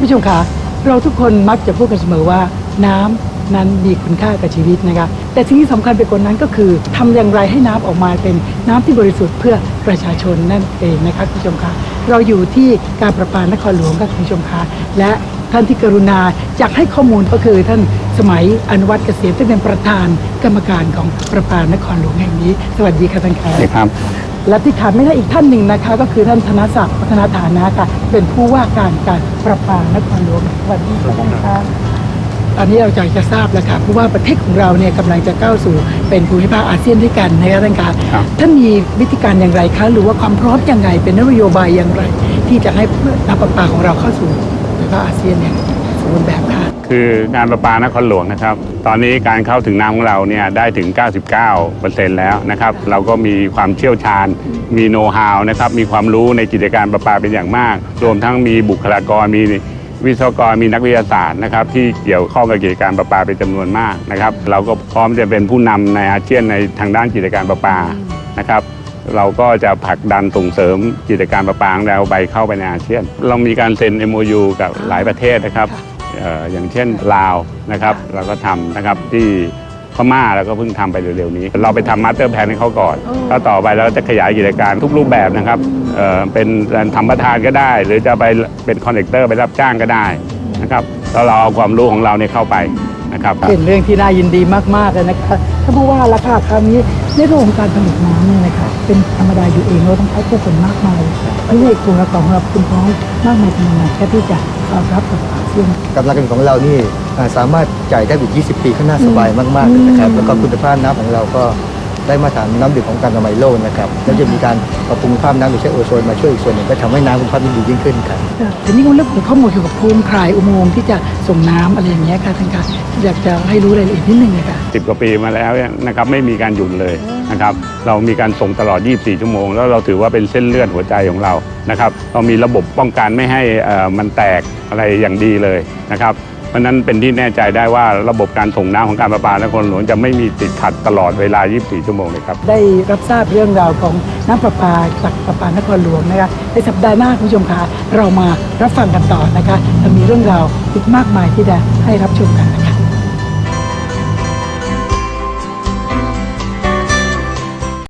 ผู้ชมคะเราทุกคนมักจะพูดกันเสมอว่าน้ำนั้นมีคุณค่ากับชีวิตนะคะ แต่สิ่งที่สำคัญไปกว่านั้นก็คือทำอย่างไรให้น้ำออกมาเป็นน้ำที่บริสุทธิ์เพื่อประชาชนนั่นเองนะคะคุณผู้ชมคะเราอยู่ที่การประปานครหลวงค่ะคุณผู้ชมคะและท่านที่กรุณาอยากให้ข้อมูลก็คือท่านสมัยอนุวัตเกษมซึ่เป็นประธานกรรมการของประปานครหลวงแห่งนี้ สวัสดีค่ะท่านคะครับ และที่ขาดไม่ได้อีกท่านหนึ่งนะคะ ก็คือท่านธนศักดิ์พัฒนาฐานะค่ะเป็นผู้ว่าการการประปานครหลวงสวัสดีค่ะท่านคะตอนนี้เราอยากจะทราบแล้วค่ะเพราะว่าประเทศของเราเนี่ยกำลังจะก้าวสู่เป็นภูมิภาคอาเซียนด้วยกันนะคะท่านคะครับท่านมีวิธีการอย่างไรคะหรือว่าความพร้อมอย่างไรเป็นนโยบายอย่างไร ที่จะให้น้ำประปาของเราเข้าสู่ภูมิภาคอาเซียนอย่างสมบูรณ์แบบ คืองานประปานครหลวงนะครับ ตอนนี้การเข้าถึงน้ำของเราเนี่ยได้ถึง 99%แล้วนะครับ เราก็มีความเชี่ยวชาญ มีโน้ตฮาวนะครับ มีความรู้ในกิจการประปาเป็นอย่างมาก รวมทั้งมีบุคลากร มีวิศวกร มีนักวิทยาศาสตร์นะครับที่เกี่ยวข้องกับกิจการประปาเป็นจำนวนมากนะครับ เราก็พร้อมจะเป็นผู้นำในอาเซียนในทางด้านกิจการประปานะครับเราก็จะผลักดันส่งเสริมกิจการประปาของเราไปเข้าไปในอาเซียน เรามีการเซ็น MOU กับหลายประเทศนะครับ อ่ออย่างเช่นลาวนะครับเราก็ทำนะครับที่พม่าเราก็เพิ่งทำไปเร็วๆนี้ เราไปทำมาสเตอร์แพลนให้เขาก่อนอ๋อแล้วต่อไปเราจะขยายกิจการทุกรูปแบบนะครับเอ่อเป็นการทำประทานก็ได้ หรือจะไปเป็นคอนเนคเตอร์ไปรับจ้างก็ได้นะครับแล้วเราเอาความรู้ของเราเนี่ยเข้าไป นะครับเป็นเรื่องที่น่ายินดีมากๆเลยนะคะถ้าพูดว่าราคาครั้งนี้ในเรื่องของการผลิตน้ำเนี่ยนะคะเป็นธรรมดาอยู่เองเราต้องใช้ผู้คนมากมายไม่ใช่กลุ่มละของเราคุณพร้อมมากมายขนาดไหนแค่ที่จะตอบรับกับอาเซียนกำลังการของเรานี่อ่าสามารถจ่ายได้อีก 20 ปีข้างหน้าสบายมากๆเลยนะครับอืมแล้วก็คุณภาพน้ำของเราก็ ได้มาตรฐานน้ำดื่มของการอนามัยโลกนะครับแล้วจะมีการปรับปรุงคุณภาพน้ำโดยใช้โอโซนมาช่วยอีกส่วนหนึ่งก็ทำให้น้ำคุณภาพดียิ่งขึ้นครับทีนี้เรื่องของข้อมูลเกี่ยวกับโครงข่ายอุโมงค์ที่จะส่งน้ำอะไรอย่างเงี้ยค่ะท่านคะอยากจะให้รู้รายละเอียดนิดนึงเลยค่ะสิบกว่าปีมาแล้วเนี่ยนะครับไม่มีการหยุดเลยนะครับเรามีการส่งตลอด 24 ชั่วโมง แล้วเราถือว่าเป็นเส้นเลือดหัวใจของเรานะครับเรามีระบบป้องกันไม่ให้เอ่อมันแตกอะไรอย่างดีเลยนะครับเพ ราะนั้นเป็นที่แน่ใจได้ว่าระบบการส่งน้ำของการประปานครหลวงจะไม่มีติดขัดตลอดเวลา 24 ชั่วโมงเลยครับ ได้รับทราบเรื่องราวของน้ำประปาจากประปานครหลวงนะคะในสัปดาห์หน้าคุณผู้ชมคะเรามารับฟังกันต่อนะคะจะมีเรื่องราวอีกมากมายที่จะให้รับชมกันนะคะ